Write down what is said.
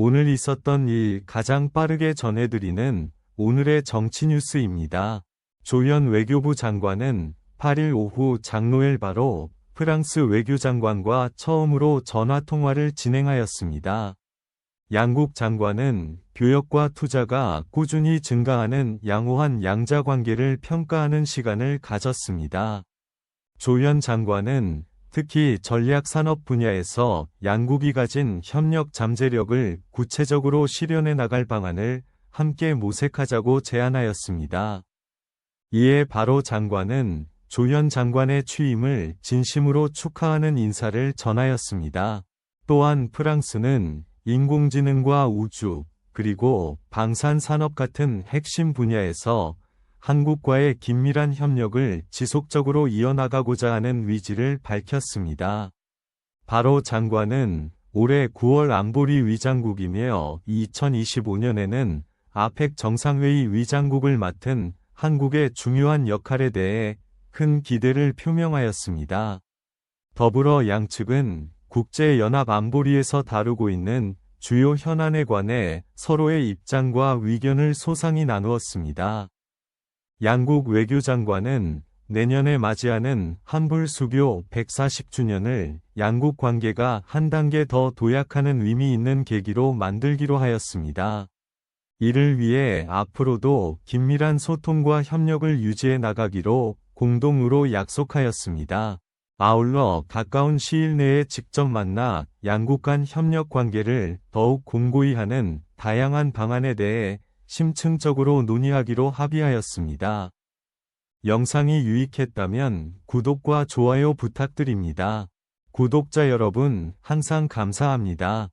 오늘 있었던 일 가장 빠르게 전해드리는 오늘의 정치 뉴스입니다. 조현 외교부 장관은 8일 오후 장노엘 바로 프랑스 외교장관과 처음으로 전화통화를 진행하였습니다. 양국 장관은 교역과 투자가 꾸준히 증가하는 양호한 양자 관계를 평가하는 시간을 가졌습니다. 조현 장관은 특히 전략산업 분야에서 양국이 가진 협력 잠재력을 구체적으로 실현해 나갈 방안을 함께 모색하자고 제안하였습니다. 이에 바로 장관은 조현 장관의 취임을 진심으로 축하하는 인사를 전하였습니다. 또한 프랑스는 인공지능과 우주, 그리고 방산산업 같은 핵심 분야에서 한국과의 긴밀한 협력을 지속적으로 이어나가고자 하는 위지를 밝혔습니다. 바로 장관은 올해 9월 안보리 위장국이며 2025년에는 아펙 정상회의 위장국을 맡은 한국의 중요한 역할에 대해 큰 기대를 표명하였습니다. 더불어 양측은 국제연합안보리에서 다루고 있는 주요 현안에 관해 서로의 입장과 의견을 소상히 나누었습니다. 양국 외교장관은 내년에 맞이하는 한불 수교 140주년을 양국 관계가 한 단계 더 도약하는 의미 있는 계기로 만들기로 하였습니다. 이를 위해 앞으로도 긴밀한 소통과 협력을 유지해 나가기로 공동으로 약속하였습니다. 아울러 가까운 시일 내에 직접 만나 양국 간 협력 관계를 더욱 공고히 하는 다양한 방안에 대해 심층적으로 논의하기로 합의하였습니다. 영상이 유익했다면 구독과 좋아요 부탁드립니다. 구독자 여러분 항상 감사합니다.